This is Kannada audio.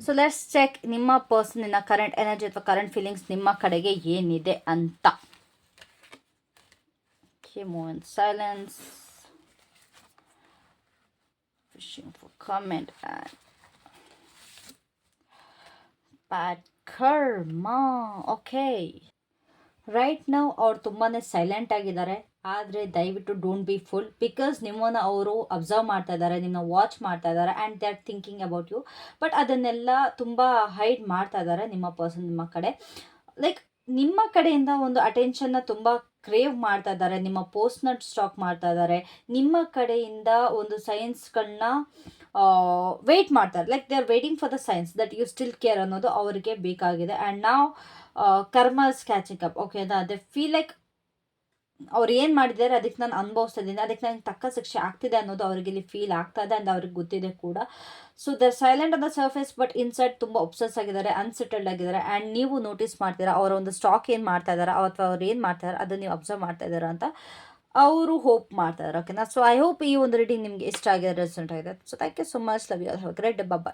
ಸೊ ಲೆಟ್ಸ್ ಚೆಕ್ ನಿಮ್ಮ ಪರ್ಸನಿನ ಕರೆಂಟ್ ಎನರ್ಜಿ ಅಥವಾ ಕರೆಂಟ್ ಫೀಲಿಂಗ್ಸ್ ನಿಮ್ಮ ಕಡೆಗೆ ಏನಿದೆ ಅಂತ move silence wishing for comment and bad karma okay Right ನಾವು ಅವ್ರು ತುಂಬಾ ಸೈಲೆಂಟ್ ಆಗಿದ್ದಾರೆ. ಆದರೆ ದಯವಿಟ್ಟು ಡೋಂಟ್ ಬಿ ಫುಲ್ ಬಿಕಾಸ್ ನಿಮ್ಮನ್ನು ಅವರು ಅಬ್ಸರ್ವ್ ಮಾಡ್ತಾ ಇದ್ದಾರೆ ನಿಮ್ಮನ್ನ ವಾಚ್ ಮಾಡ್ತಾ ಇದ್ದಾರೆ and they are thinking about you but ಅದನ್ನೆಲ್ಲ ತುಂಬ ಹೈಡ್ ಮಾಡ್ತಾ ಇದ್ದಾರೆ ನಿಮ್ಮ ಪರ್ಸನ್ ನಿಮ್ಮ ಕಡೆ. ಲೈಕ್ ನಿಮ್ಮ ಕಡೆಯಿಂದ ಒಂದು ಅಟೆನ್ಷನ್ನ ತುಂಬ ಕ್ರೇವ್ ಮಾಡ್ತಾ ಇದ್ದಾರೆ, ನಿಮ್ಮ ಪೋಸ್ಟ್ನ ಸ್ಟಾಕ್ ಮಾಡ್ತಾ ಇದ್ದಾರೆ. ನಿಮ್ಮ ಕಡೆಯಿಂದ ಒಂದು ಸೈನ್ಸ್ಗಳನ್ನ ವೆಯ್ಟ್ ಮಾಡ್ತಾರೆ. Like they are waiting for the signs that you still care ಅನ್ನೋದು ಅವರಿಗೆ ಬೇಕಾಗಿದೆ. ಆ್ಯಂಡ್ ನಾವು ಕರ್ಮ ಕ್ಯಾಚಿಂಗ್ ಅಪ್ ಓಕೆ ಅದೇ ಫೀಲ್ ಲೈಕ್ ಅವ್ರು ಏನು ಮಾಡಿದ್ದಾರೆ, ಅದಕ್ಕೆ ನಾನು ಅನುಭವಿಸ್ತಾ ಇದ್ದೀನಿ, ಅದಕ್ಕೆ ನನಗೆ ತಕ್ಕ ಶಿಕ್ಷೆ ಆಗ್ತಿದೆ ಅನ್ನೋದು ಅವ್ರಿಗೆ ಇಲ್ಲಿ ಫೀಲ್ ಆಗ್ತಾ ಇದೆ ಅಂತ ಅವ್ರಿಗೆ ಗೊತ್ತಿದೆ ಕೂಡ. So the silent on the surface but inside ತುಂಬ ಒಬ್ಸಸ್ ಆಗಿದ್ದಾರೆ ಅನ್ಸೆಟಲ್ಡ್ ಆಗಿದ್ದಾರೆ. ಆ್ಯಂಡ್ ನೀವು ನೋಟಿಸ್ ಮಾಡ್ತೀರಾ, ಅವರ ಒಂದು ಸ್ಟಾಕ್ ಏನು ಮಾಡ್ತಾ ಇದ್ದಾರೆ, ಅಥವಾ ಅವ್ರು ಏನು ಮಾಡ್ತಾ ಇದ್ದಾರೆ, ಅದನ್ನು ನೀವು ಅಬ್ಸರ್ವ್ ಮಾಡ್ತಾ ಇದ್ದಾರೆ ಅಂತ. ಅವರು ಹೋಪ್ ಮಾಡ್ತಾ ಇದ್ದಾರೆ ಓಕೆನಾ ಸೊ ಐ ಹೋಪ್ ಈ ಒಂದು ರೀಡಿಂಗ್ ನಿಮಗೆ ಇಷ್ಟ ಆಗಿದೆ. ರೆಸಲ್ಟ್ ಆಗಿದೆ so thank you so much love you great Baba